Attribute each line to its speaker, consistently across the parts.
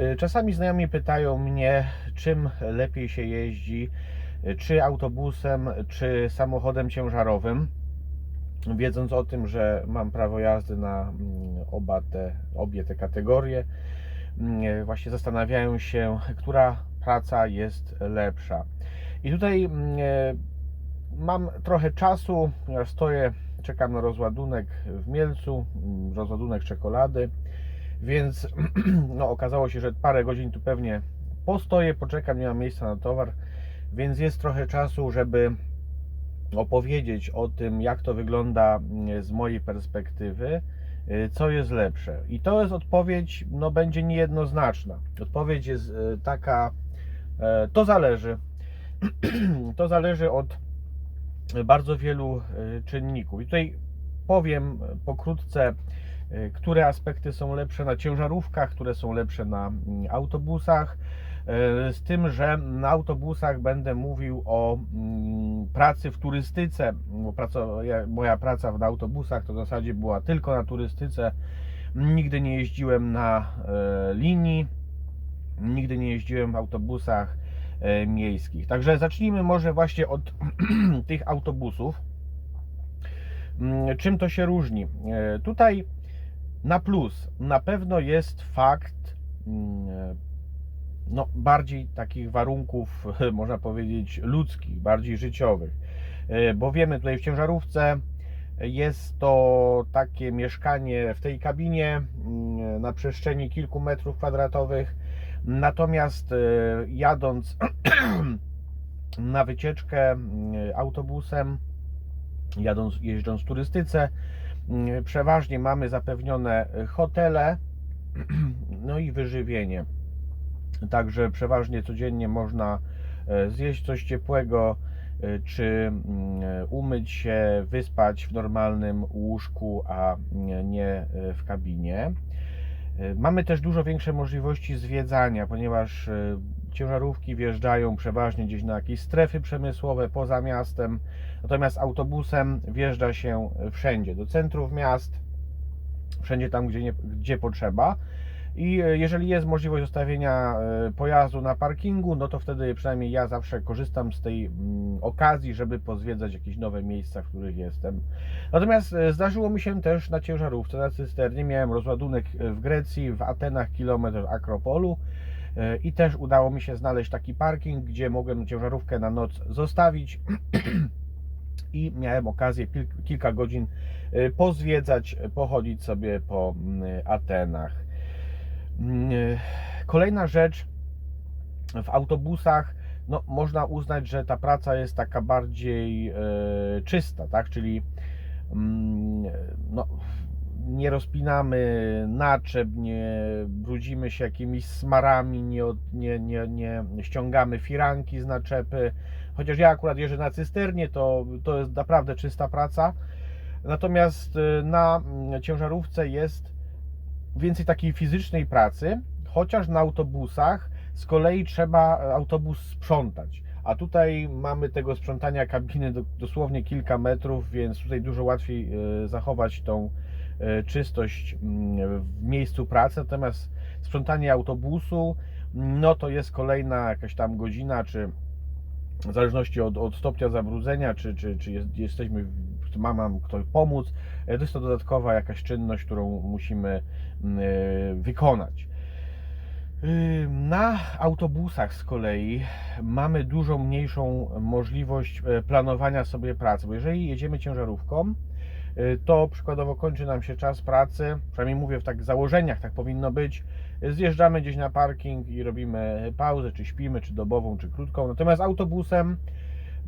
Speaker 1: Y, Czasami znajomi pytają mnie, czym lepiej się jeździ, y, czy autobusem, czy samochodem ciężarowym. Wiedząc o tym, że mam prawo jazdy na mm, oba te, obie te kategorie, mm, właśnie zastanawiają się, która praca jest lepsza. I tutaj mm, mam trochę czasu, ja stoję, czekam na rozładunek w Mielcu, rozładunek czekolady, więc no, okazało się, że parę godzin tu pewnie postoję, poczekam, nie mam miejsca na towar, więc jest trochę czasu, żeby opowiedzieć o tym, jak to wygląda mm, z mojej perspektywy, y, co jest lepsze. I to jest odpowiedź, no będzie niejednoznaczna. Odpowiedź jest y, taka, e, to zależy. To zależy od bardzo wielu y, czynników. I tutaj powiem pokrótce, które aspekty są lepsze na ciężarówkach, które są lepsze na mm, autobusach. y, Z tym, że na autobusach będę mówił o mm, pracy w turystyce. Bo Moja praca na autobusach to w zasadzie była tylko na turystyce. Nigdy nie jeździłem na e, linii, nigdy nie jeździłem w autobusach miejskich. Także zacznijmy może właśnie od tych autobusów. Mm, Czym to się różni? Tutaj na plus na pewno jest fakt mm, no, bardziej takich warunków, można powiedzieć, ludzkich, bardziej życiowych. E, Bo wiemy, tutaj w ciężarówce jest to takie mieszkanie w tej kabinie mm, na przestrzeni kilku metrów kwadratowych. Natomiast e, jadąc na wycieczkę mm, autobusem, jadąc, jeżdżąc w turystyce, przeważnie mamy zapewnione hotele, no i wyżywienie. Także przeważnie codziennie można e, zjeść coś ciepłego, e, czy mm, umyć się, wyspać w normalnym łóżku, a nie e, w kabinie. E, Mamy też dużo większe możliwości zwiedzania, ponieważ e, ciężarówki wjeżdżają przeważnie gdzieś na jakieś strefy przemysłowe poza miastem, natomiast autobusem wjeżdża się wszędzie, do centrów miast, wszędzie tam, gdzie, nie, gdzie potrzeba. I e, jeżeli jest możliwość zostawienia e, pojazdu na parkingu, no to wtedy przynajmniej ja zawsze korzystam z tej mm, okazji, żeby pozwiedzać jakieś nowe miejsca, w których jestem. Natomiast e, zdarzyło mi się też na ciężarówce, na cysternie. Miałem rozładunek w Grecji, w Atenach, kilometr Akropolu. E, I też udało mi się znaleźć taki parking, gdzie mogłem ciężarówkę na noc zostawić. I miałem okazję kilka godzin e, pozwiedzać, e, pochodzić sobie po mm, Atenach. Mm, Kolejna rzecz w autobusach, no, można uznać, że ta praca jest taka bardziej czysta, tak? Czyli mm, no, nie rozpinamy naczep, nie brudzimy się jakimiś smarami, nie, od- nie, nie, nie ściągamy firanki z naczepy. Chociaż ja akurat jeżdżę na cysternie, to, to jest naprawdę czysta praca. Natomiast e, na mm, ciężarówce jest więcej takiej fizycznej pracy, chociaż na autobusach z kolei trzeba autobus sprzątać. A tutaj mamy tego sprzątania kabiny do, dosłownie kilka metrów, więc tutaj dużo łatwiej e, zachować tą czystość mm, w miejscu pracy. Natomiast sprzątanie autobusu, no to jest kolejna jakaś tam godzina, czy w zależności od, od stopnia zabrudzenia, czy, czy, czy jest, jesteśmy, ma nam ktoś pomóc, e, to jest to dodatkowa jakaś czynność, którą musimy mm, e, wykonać. Na autobusach z kolei mamy dużo mniejszą możliwość e, planowania sobie pracy, bo jeżeli jedziemy ciężarówką, to przykładowo kończy nam się czas pracy, przynajmniej mówię w tak założeniach, tak powinno być, zjeżdżamy gdzieś na parking i robimy pauzę, czy śpimy, czy dobową, czy krótką, natomiast autobusem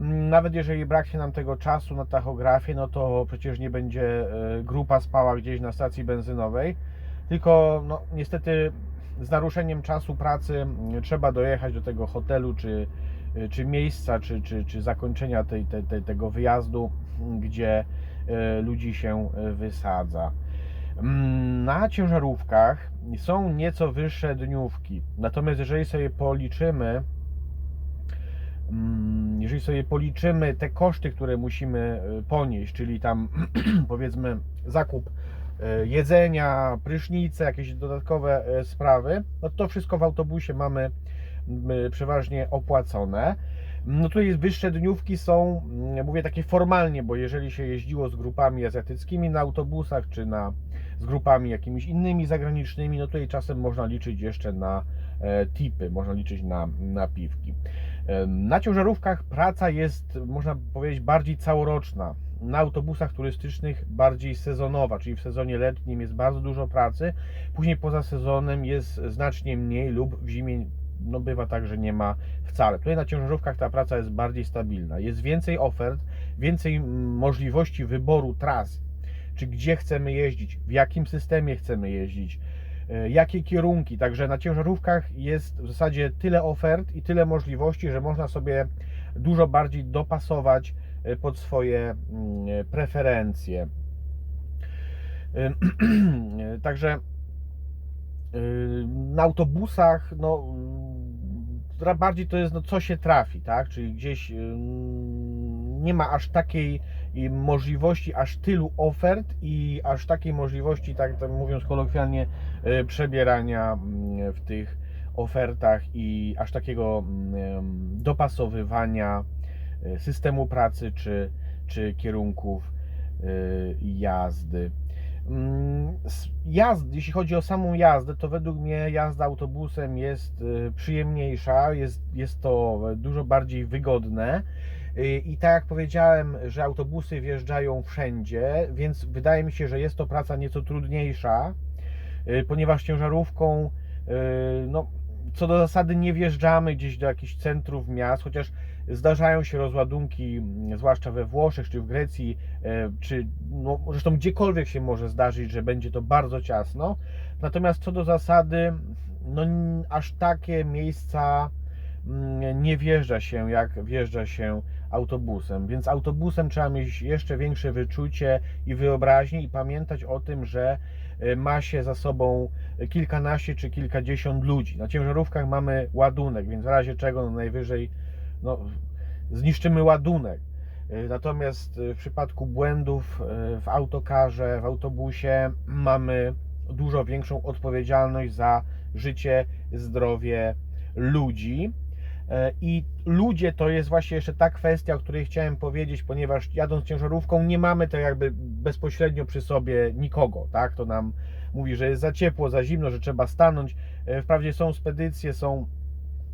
Speaker 1: mm, nawet jeżeli braknie nam tego czasu na tachografię, no to przecież nie będzie e, grupa spała gdzieś na stacji benzynowej, tylko no, niestety z naruszeniem czasu pracy mm, trzeba dojechać do tego hotelu, czy, czy miejsca, czy, czy, czy zakończenia tej, tej, tej, tego wyjazdu, gdzie ludzi się e, wysadza. Mm, Na ciężarówkach są nieco wyższe dniówki, natomiast jeżeli sobie policzymy, mm, jeżeli sobie policzymy te koszty, które musimy e, ponieść, czyli tam powiedzmy zakup e, jedzenia, prysznice, jakieś dodatkowe e, sprawy, no to wszystko w autobusie mamy przeważnie opłacone. No tutaj wyższe dniówki są, mm, mówię takie formalnie, bo jeżeli się jeździło z grupami azjatyckimi na autobusach, czy na, z grupami jakimiś innymi zagranicznymi, no tutaj czasem można liczyć jeszcze na e, tipy, można liczyć na, na piwki. Na ciężarówkach praca jest, można powiedzieć, bardziej całoroczna. Na autobusach turystycznych bardziej sezonowa, czyli w sezonie letnim jest bardzo dużo pracy, później poza sezonem jest znacznie mniej lub w zimie no bywa tak, że nie ma wcale. Tutaj na ciężarówkach ta praca jest bardziej stabilna. Jest więcej ofert, więcej możliwości wyboru tras, czy gdzie chcemy jeździć, w jakim systemie chcemy jeździć, e, jakie kierunki. Także na ciężarówkach jest w zasadzie tyle ofert i tyle możliwości, że można sobie dużo bardziej dopasować e, pod swoje mm, e, preferencje. Także na autobusach, no bardziej to jest, no co się trafi, tak? Czyli gdzieś ym, nie ma aż takiej i możliwości, aż tylu ofert i aż takiej możliwości, tak, tak mówiąc kolokwialnie, y, przebierania mm, w tych ofertach i aż takiego mm, dopasowywania y, systemu pracy czy, czy kierunków y, jazdy. Mm, Jazd, jeśli chodzi o samą jazdę, to według mnie jazda autobusem jest y, przyjemniejsza, jest, jest to dużo bardziej wygodne. Y, I tak jak powiedziałem, że autobusy wjeżdżają wszędzie, więc wydaje mi się, że jest to praca nieco trudniejsza, y, ponieważ ciężarówką, no, co do zasady nie wjeżdżamy gdzieś do jakichś centrów miast, chociaż zdarzają się rozładunki, mm, zwłaszcza we Włoszech czy w Grecji, e, czy no, zresztą gdziekolwiek się może zdarzyć, że będzie to bardzo ciasno. Natomiast co do zasady, no aż takie miejsca mm, nie wjeżdża się, jak wjeżdża się autobusem. Więc autobusem trzeba mieć jeszcze większe wyczucie i wyobraźnię i pamiętać o tym, że e, ma się za sobą kilkanaście czy kilkadziesiąt ludzi. Na ciężarówkach mamy ładunek, więc w razie czego no najwyżej no, zniszczymy ładunek. Y, Natomiast y, w przypadku błędów y, w autokarze, w autobusie mamy dużo większą odpowiedzialność za życie, zdrowie ludzi. E, I ludzie to jest właśnie jeszcze ta kwestia, o której chciałem powiedzieć, ponieważ jadąc ciężarówką nie mamy to jakby bezpośrednio przy sobie nikogo, tak? To nam mówi, że jest za ciepło, za zimno, że trzeba stanąć. E, Wprawdzie są spedycje, są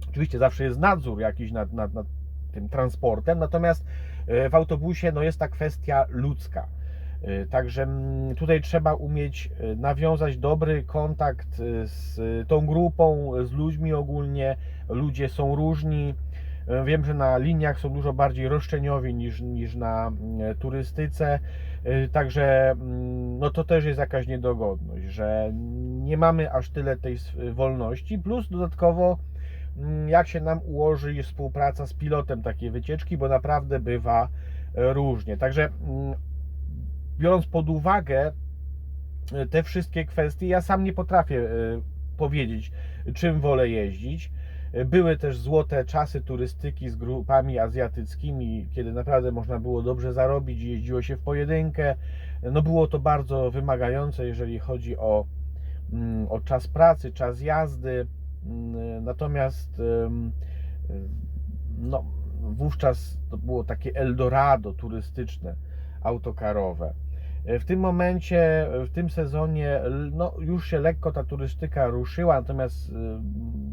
Speaker 1: Oczywiście zawsze jest nadzór jakiś nad, nad, nad tym transportem, natomiast e, w autobusie no, jest ta kwestia ludzka. E, Także mm, tutaj trzeba umieć e, nawiązać dobry kontakt z tą grupą, z ludźmi ogólnie. Ludzie są różni. Wiem, że na liniach są dużo bardziej roszczeniowi niż, niż na mm, turystyce. Także mm, no to też jest jakaś niedogodność, że nie mamy aż tyle tej wolności. Plus dodatkowo jak się nam ułoży współpraca z pilotem takiej wycieczki, bo naprawdę bywa e, różnie. Także mm, biorąc pod uwagę e, te wszystkie kwestie, ja sam nie potrafię e, powiedzieć, czym wolę jeździć. Były też złote czasy turystyki z grupami azjatyckimi, kiedy naprawdę można było dobrze zarobić, jeździło się w pojedynkę. No było to bardzo wymagające, jeżeli chodzi o, mm, o czas pracy, czas jazdy. Natomiast no, wówczas to było takie Eldorado turystyczne, autokarowe. W tym momencie, w tym sezonie, no, już się lekko ta turystyka ruszyła, natomiast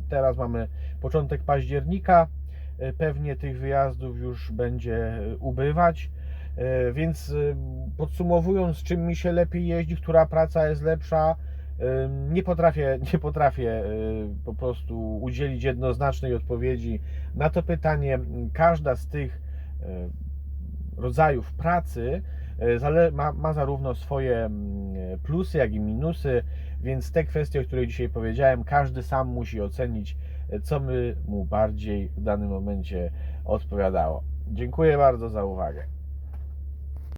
Speaker 1: teraz mamy początek października. E, Pewnie tych wyjazdów już będzie e, ubywać. E, Więc podsumowując, czym mi się lepiej jeździ, która praca jest lepsza, nie potrafię, nie potrafię e, po prostu udzielić jednoznacznej odpowiedzi na to pytanie. Każda z tych e, rodzajów pracy zale- ma, ma zarówno swoje mm, plusy, jak i minusy, więc te kwestie, o których dzisiaj powiedziałem, każdy sam musi ocenić, co by mu bardziej w danym momencie odpowiadało. Dziękuję bardzo za uwagę.